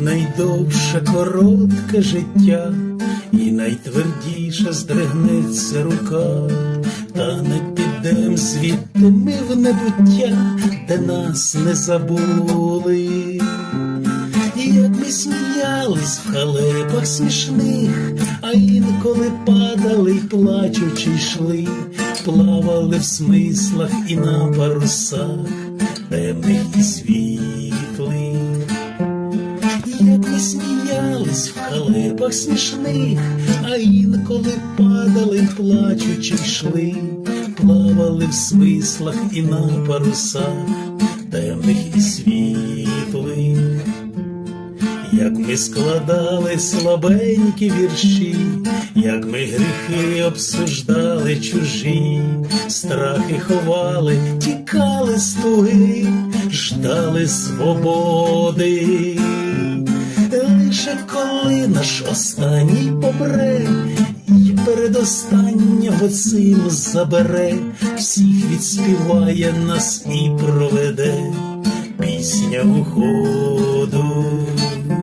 Найдовше коротке життя, і найтвердіше здригнеться рука, та не підем звідти ми в небуття, де нас не забули. Сміялись в халепах смішних, а інколи падали й плачучи йшли, плавали в смислах і на парусах, темних і світлих. Як ми сміялись в халепах смішних, а інколи падали, й плачучи йшли, плавали в смислах і на парусах, Як ми складали слабенькі вірші, як ми гріхи обсуждали чужі, страхи ховали, тікали з туги, ждали свободи. Лише коли наш останній помре, і передостаннього сил забере, всіх відспіває нас і проведе пісня уходу.